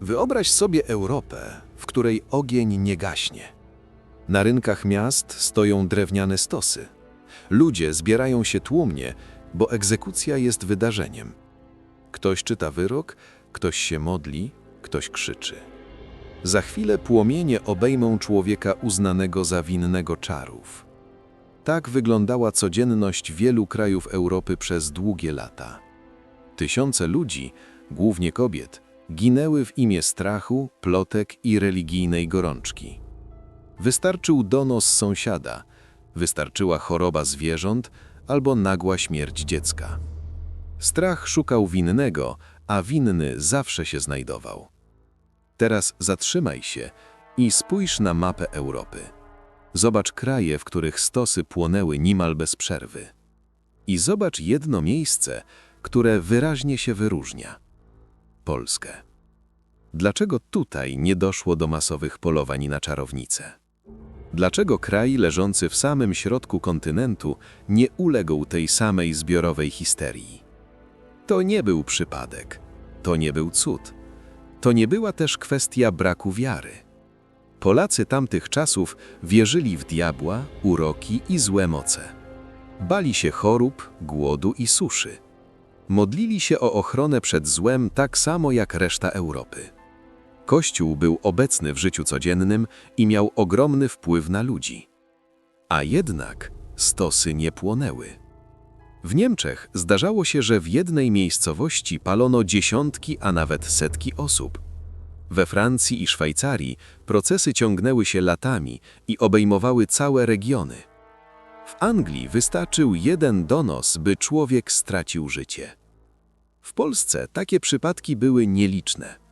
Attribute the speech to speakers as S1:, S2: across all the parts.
S1: Wyobraź sobie Europę, w której ogień nie gaśnie. Na rynkach miast stoją drewniane stosy. Ludzie zbierają się tłumnie, bo egzekucja jest wydarzeniem. Ktoś czyta wyrok, ktoś się modli, ktoś krzyczy. Za chwilę płomienie obejmą człowieka uznanego za winnego czarów. Tak wyglądała codzienność wielu krajów Europy przez długie lata. Tysiące ludzi, głównie kobiet, ginęły w imię strachu, plotek i religijnej gorączki. Wystarczył donos sąsiada, wystarczyła choroba zwierząt albo nagła śmierć dziecka. Strach szukał winnego, a winny zawsze się znajdował. Teraz zatrzymaj się i spójrz na mapę Europy. Zobacz kraje, w których stosy płonęły niemal bez przerwy. I zobacz jedno miejsce, które wyraźnie się wyróżnia. Polskę. Dlaczego tutaj nie doszło do masowych polowań na czarownice? Dlaczego kraj leżący w samym środku kontynentu nie uległ tej samej zbiorowej histerii? To nie był przypadek, to nie był cud, to nie była też kwestia braku wiary. Polacy tamtych czasów wierzyli w diabła, uroki i złe moce. Bali się chorób, głodu i suszy. Modlili się o ochronę przed złem tak samo jak reszta Europy. Kościół był obecny w życiu codziennym i miał ogromny wpływ na ludzi. A jednak stosy nie płonęły. W Niemczech zdarzało się, że w jednej miejscowości palono dziesiątki, a nawet setki osób. We Francji i Szwajcarii procesy ciągnęły się latami i obejmowały całe regiony. W Anglii wystarczył jeden donos, by człowiek stracił życie. W Polsce takie przypadki były nieliczne.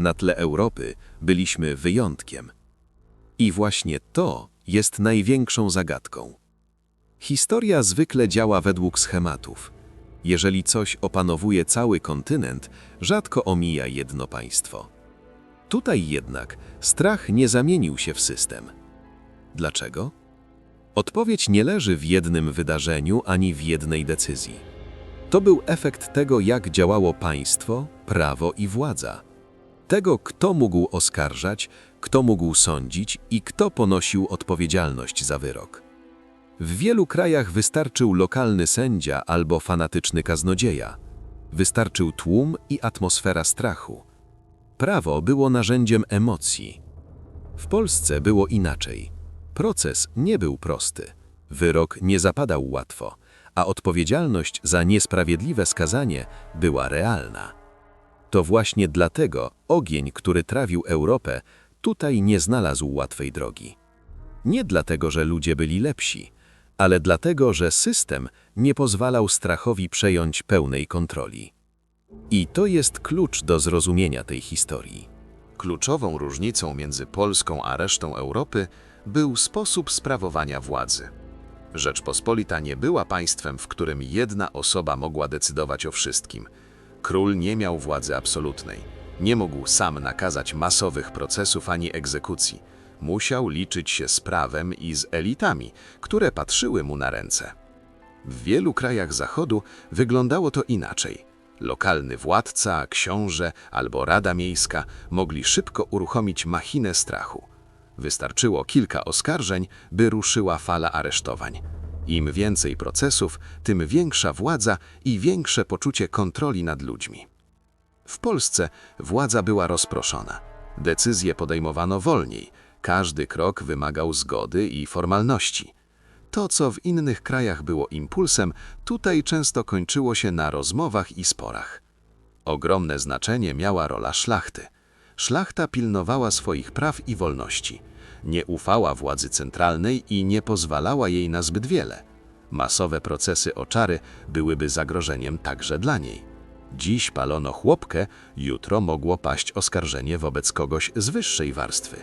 S1: Na tle Europy byliśmy wyjątkiem. I właśnie to jest największą zagadką. Historia zwykle działa według schematów. Jeżeli coś opanowuje cały kontynent, rzadko omija jedno państwo. Tutaj jednak strach nie zamienił się w system. Dlaczego? Odpowiedź nie leży w jednym wydarzeniu ani w jednej decyzji. To był efekt tego, jak działało państwo, prawo i władza. Tego, kto mógł oskarżać, kto mógł sądzić i kto ponosił odpowiedzialność za wyrok. W wielu krajach wystarczył lokalny sędzia albo fanatyczny kaznodzieja. Wystarczył tłum i atmosfera strachu. Prawo było narzędziem emocji. W Polsce było inaczej. Proces nie był prosty. Wyrok nie zapadał łatwo, a odpowiedzialność za niesprawiedliwe skazanie była realna. To właśnie dlatego ogień, który trawił Europę, tutaj nie znalazł łatwej drogi. Nie dlatego, że ludzie byli lepsi, ale dlatego, że system nie pozwalał strachowi przejąć pełnej kontroli. I to jest klucz do zrozumienia tej historii.
S2: Kluczową różnicą między Polską a resztą Europy był sposób sprawowania władzy. Rzeczpospolita nie była państwem, w którym jedna osoba mogła decydować o wszystkim. Król nie miał władzy absolutnej. Nie mógł sam nakazać masowych procesów ani egzekucji. Musiał liczyć się z prawem i z elitami, które patrzyły mu na ręce. W wielu krajach Zachodu wyglądało to inaczej. Lokalny władca, książę albo rada miejska mogli szybko uruchomić machinę strachu. Wystarczyło kilka oskarżeń, by ruszyła fala aresztowań. Im więcej procesów, tym większa władza i większe poczucie kontroli nad ludźmi. W Polsce władza była rozproszona. Decyzje podejmowano wolniej, każdy krok wymagał zgody i formalności. To, co w innych krajach było impulsem, tutaj często kończyło się na rozmowach i sporach. Ogromne znaczenie miała rola szlachty. Szlachta pilnowała swoich praw i wolności. Nie ufała władzy centralnej i nie pozwalała jej na zbyt wiele. Masowe procesy o czary byłyby zagrożeniem także dla niej. Dziś palono chłopkę, jutro mogło paść oskarżenie wobec kogoś z wyższej warstwy.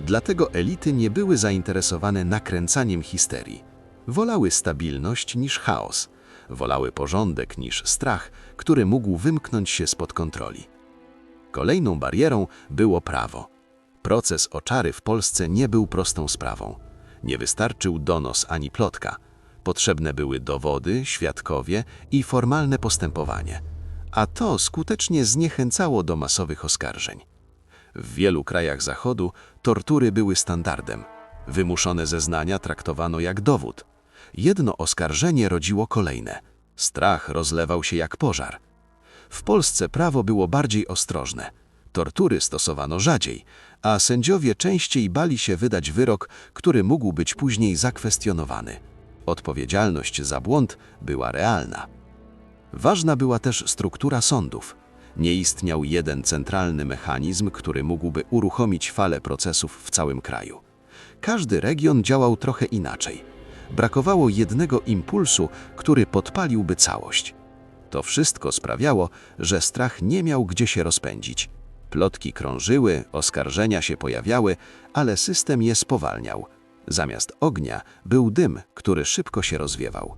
S2: Dlatego elity nie były zainteresowane nakręcaniem histerii. Wolały stabilność niż chaos. Wolały porządek niż strach, który mógł wymknąć się spod kontroli. Kolejną barierą było prawo. Proces o czary w Polsce nie był prostą sprawą. Nie wystarczył donos ani plotka. Potrzebne były dowody, świadkowie i formalne postępowanie. a to skutecznie zniechęcało do masowych oskarżeń. W wielu krajach Zachodu tortury były standardem. Wymuszone zeznania traktowano jak dowód. Jedno oskarżenie rodziło kolejne. Strach rozlewał się jak pożar. W Polsce prawo było bardziej ostrożne. Tortury stosowano rzadziej, a sędziowie częściej bali się wydać wyrok, który mógł być później zakwestionowany. Odpowiedzialność za błąd była realna. Ważna była też struktura sądów. Nie istniał jeden centralny mechanizm, który mógłby uruchomić falę procesów w całym kraju. Każdy region działał trochę inaczej. Brakowało jednego impulsu, który podpaliłby całość. To wszystko sprawiało, że strach nie miał gdzie się rozpędzić. Plotki krążyły, oskarżenia się pojawiały, ale system je spowalniał. Zamiast ognia był dym, który szybko się rozwiewał.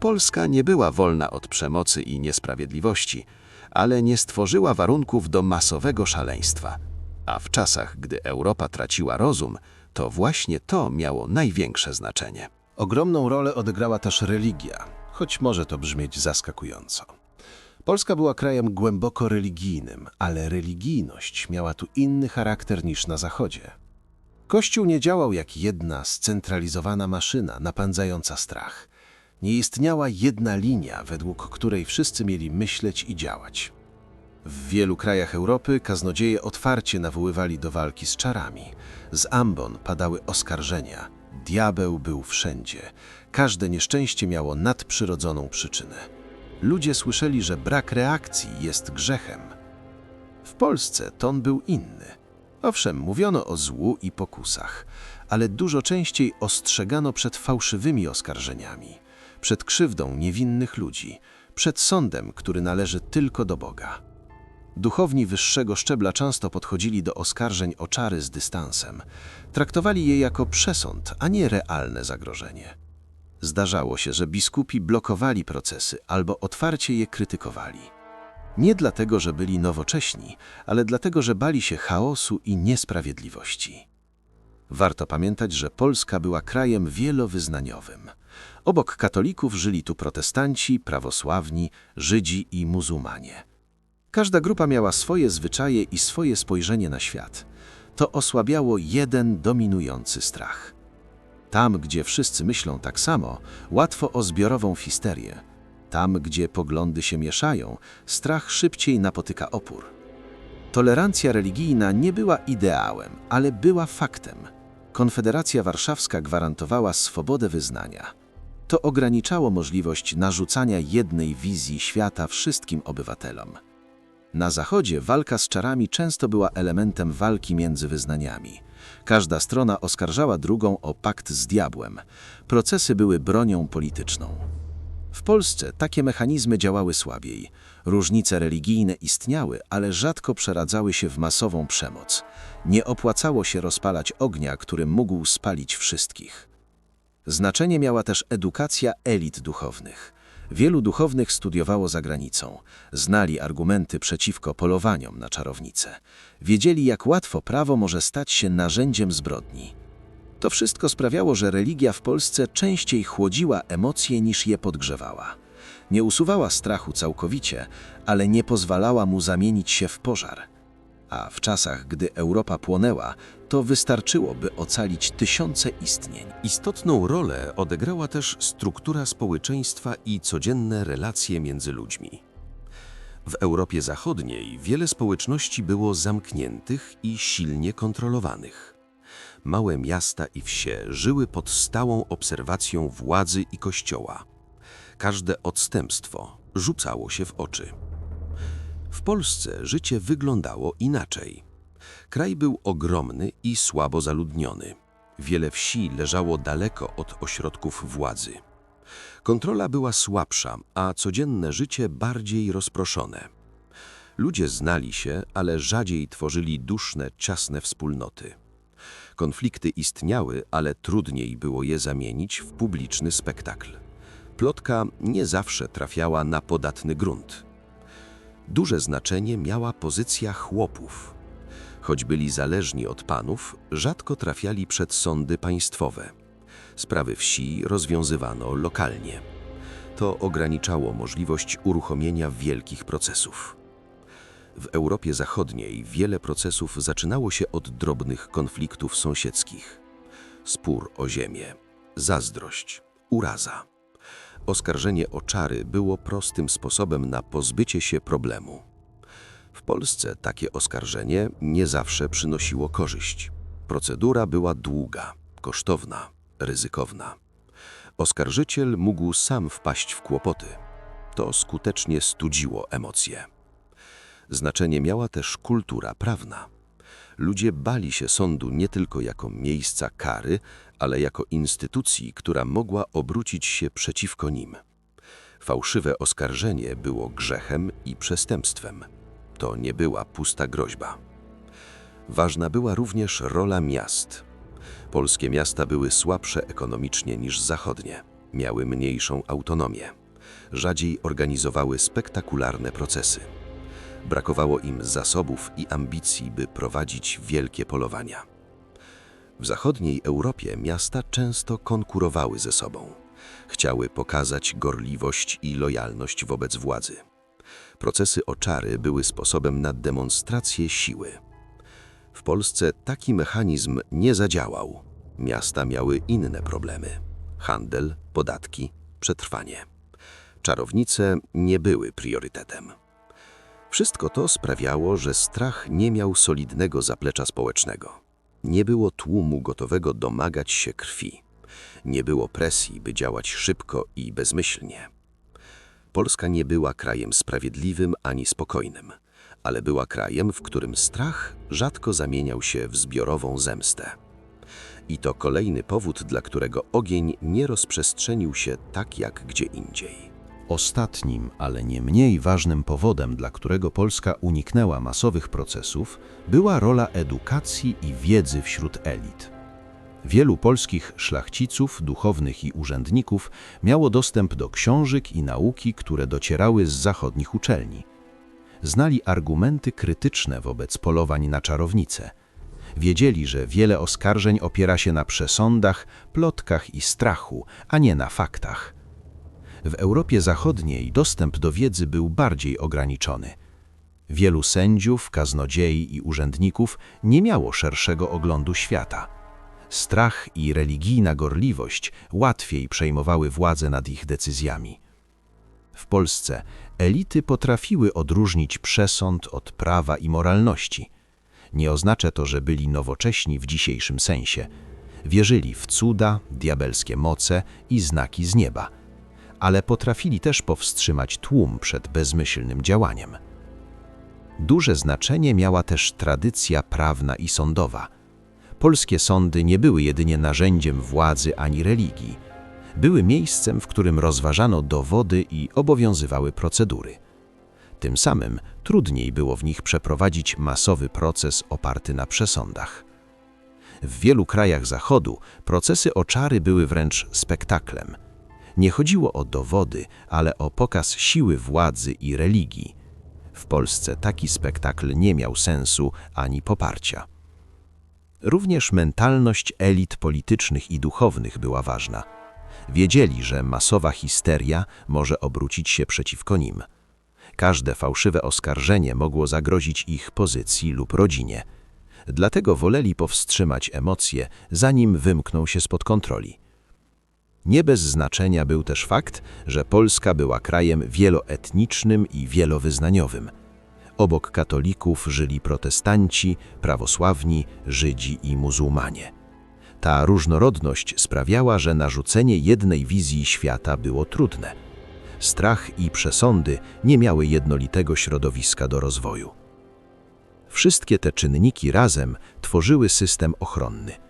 S2: Polska nie była wolna od przemocy i niesprawiedliwości, ale nie stworzyła warunków do masowego szaleństwa. A w czasach, gdy Europa traciła rozum, to właśnie to miało największe znaczenie.
S3: Ogromną rolę odegrała też religia, choć może to brzmieć zaskakująco. Polska była krajem głęboko religijnym, ale religijność miała tu inny charakter niż na Zachodzie. Kościół nie działał jak jedna scentralizowana maszyna napędzająca strach. Nie istniała jedna linia, według której wszyscy mieli myśleć i działać. W wielu krajach Europy kaznodzieje otwarcie nawoływali do walki z czarami. Z ambon padały oskarżenia. Diabeł był wszędzie. Każde nieszczęście miało nadprzyrodzoną przyczynę. Ludzie słyszeli, że brak reakcji jest grzechem. W Polsce ton był inny. Owszem, mówiono o złu i pokusach, ale dużo częściej ostrzegano przed fałszywymi oskarżeniami, przed krzywdą niewinnych ludzi, przed sądem, który należy tylko do Boga. Duchowni wyższego szczebla często podchodzili do oskarżeń o czary z dystansem. Traktowali je jako przesąd, a nie realne zagrożenie. Zdarzało się, że biskupi blokowali procesy albo otwarcie je krytykowali. Nie dlatego, że byli nowocześni, ale dlatego, że bali się chaosu i niesprawiedliwości. Warto pamiętać, że Polska była krajem wielowyznaniowym. Obok katolików żyli tu protestanci, prawosławni, Żydzi i muzułmanie. Każda grupa miała swoje zwyczaje i swoje spojrzenie na świat. To osłabiało jeden dominujący strach. Tam, gdzie wszyscy myślą tak samo, łatwo o zbiorową histerię. Tam, gdzie poglądy się mieszają, strach szybciej napotyka opór. Tolerancja religijna nie była ideałem, ale była faktem. Konfederacja Warszawska gwarantowała swobodę wyznania. To ograniczało możliwość narzucania jednej wizji świata wszystkim obywatelom. Na Zachodzie walka z czarami często była elementem walki między wyznaniami. Każda strona oskarżała drugą o pakt z diabłem. Procesy były bronią polityczną. W Polsce takie mechanizmy działały słabiej. Różnice religijne istniały, ale rzadko przeradzały się w masową przemoc. Nie opłacało się rozpalać ognia, który mógł spalić wszystkich. Znaczenie miała też edukacja elit duchownych. Wielu duchownych studiowało za granicą, znali argumenty przeciwko polowaniom na czarownice, wiedzieli, jak łatwo prawo może stać się narzędziem zbrodni. To wszystko sprawiało, że religia w Polsce częściej chłodziła emocje niż je podgrzewała. Nie usuwała strachu całkowicie, ale nie pozwalała mu zamienić się w pożar. A w czasach, gdy Europa płonęła, to wystarczyło, by ocalić tysiące istnień.
S4: Istotną rolę odegrała też struktura społeczeństwa i codzienne relacje między ludźmi. W Europie Zachodniej wiele społeczności było zamkniętych i silnie kontrolowanych. Małe miasta i wsie żyły pod stałą obserwacją władzy i kościoła. Każde odstępstwo rzucało się w oczy. W Polsce życie wyglądało inaczej. Kraj był ogromny i słabo zaludniony. Wiele wsi leżało daleko od ośrodków władzy. Kontrola była słabsza, a codzienne życie bardziej rozproszone. Ludzie znali się, ale rzadziej tworzyli duszne, ciasne wspólnoty. Konflikty istniały, ale trudniej było je zamienić w publiczny spektakl. Plotka nie zawsze trafiała na podatny grunt. Duże znaczenie miała pozycja chłopów. Choć byli zależni od panów, rzadko trafiali przed sądy państwowe. Sprawy wsi rozwiązywano lokalnie. to ograniczało możliwość uruchomienia wielkich procesów. W Europie Zachodniej wiele procesów zaczynało się od drobnych konfliktów sąsiedzkich. Spór o ziemię, zazdrość, uraza. Oskarżenie o czary było prostym sposobem na pozbycie się problemu. W Polsce takie oskarżenie nie zawsze przynosiło korzyść. Procedura była długa, kosztowna, ryzykowna. Oskarżyciel mógł sam wpaść w kłopoty. To skutecznie studziło emocje. Znaczenie miała też kultura prawna. Ludzie bali się sądu nie tylko jako miejsca kary, ale jako instytucji, która mogła obrócić się przeciwko nim. Fałszywe oskarżenie było grzechem i przestępstwem. To nie była pusta groźba. Ważna była również rola miast. Polskie miasta były słabsze ekonomicznie niż zachodnie, miały mniejszą autonomię. Rzadziej organizowały spektakularne procesy. Brakowało im zasobów i ambicji, by prowadzić wielkie polowania. W zachodniej Europie miasta często konkurowały ze sobą. Chciały pokazać gorliwość i lojalność wobec władzy. Procesy o czary były sposobem na demonstrację siły. W Polsce taki mechanizm nie zadziałał. Miasta miały inne problemy: handel, podatki, przetrwanie. Czarownice nie były priorytetem. Wszystko to sprawiało, że strach nie miał solidnego zaplecza społecznego. Nie było tłumu gotowego domagać się krwi. Nie było presji, by działać szybko i bezmyślnie. Polska nie była krajem sprawiedliwym ani spokojnym, ale była krajem, w którym strach rzadko zamieniał się w zbiorową zemstę. I to kolejny powód, dla którego ogień nie rozprzestrzenił się tak jak gdzie indziej.
S5: Ostatnim, ale nie mniej ważnym powodem, dla którego Polska uniknęła masowych procesów, była rola edukacji i wiedzy wśród elit. Wielu polskich szlachciców, duchownych i urzędników miało dostęp do książek i nauki, które docierały z zachodnich uczelni. Znali argumenty krytyczne wobec polowań na czarownice. Wiedzieli, że wiele oskarżeń opiera się na przesądach, plotkach i strachu, a nie na faktach. W Europie Zachodniej dostęp do wiedzy był bardziej ograniczony. Wielu sędziów, kaznodziei i urzędników nie miało szerszego oglądu świata. Strach i religijna gorliwość łatwiej przejmowały władzę nad ich decyzjami. W Polsce elity potrafiły odróżnić przesąd od prawa i moralności. Nie oznacza to, że byli nowocześni w dzisiejszym sensie. Wierzyli w cuda, diabelskie moce i znaki z nieba – ale potrafili też powstrzymać tłum przed bezmyślnym działaniem. Duże znaczenie miała też tradycja prawna i sądowa. Polskie sądy nie były jedynie narzędziem władzy ani religii. Były miejscem, w którym rozważano dowody i obowiązywały procedury. Tym samym trudniej było w nich przeprowadzić masowy proces oparty na przesądach. W wielu krajach Zachodu procesy o czary były wręcz spektaklem – nie chodziło o dowody, ale o pokaz siły władzy i religii. W Polsce taki spektakl nie miał sensu ani poparcia. Również mentalność elit politycznych i duchownych była ważna. Wiedzieli, że masowa histeria może obrócić się przeciwko nim. Każde fałszywe oskarżenie mogło zagrozić ich pozycji lub rodzinie. Dlatego woleli powstrzymać emocje, zanim wymkną się spod kontroli. Nie bez znaczenia był też fakt, że Polska była krajem wieloetnicznym i wielowyznaniowym. Obok katolików żyli protestanci, prawosławni, Żydzi i muzułmanie. Ta różnorodność sprawiała, że narzucenie jednej wizji świata było trudne. Strach i przesądy nie miały jednolitego środowiska do rozwoju. Wszystkie te czynniki razem tworzyły system ochronny –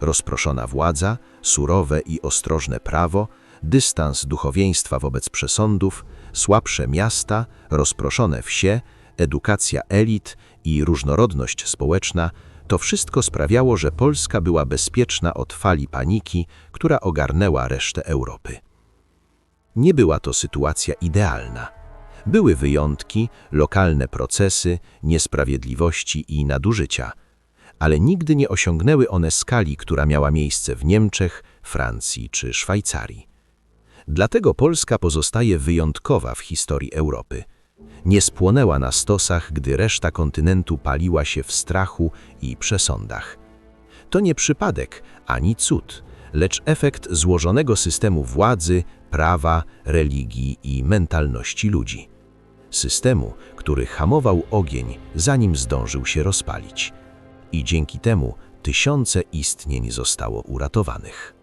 S5: rozproszona władza, surowe i ostrożne prawo, dystans duchowieństwa wobec przesądów, słabsze miasta, rozproszone wsie, edukacja elit i różnorodność społeczna to wszystko sprawiało, że Polska była bezpieczna od fali paniki, która ogarnęła resztę Europy. Nie była to sytuacja idealna. Były wyjątki, lokalne procesy, niesprawiedliwości i nadużycia – ale nigdy nie osiągnęły one skali, która miała miejsce w Niemczech, Francji czy Szwajcarii. Dlatego Polska pozostaje wyjątkowa w historii Europy. Nie spłonęła na stosach, gdy reszta kontynentu paliła się w strachu i przesądach. To nie przypadek ani cud, lecz efekt złożonego systemu władzy, prawa, religii i mentalności ludzi. Systemu, który hamował ogień, zanim zdążył się rozpalić. I dzięki temu tysiące istnień zostało uratowanych.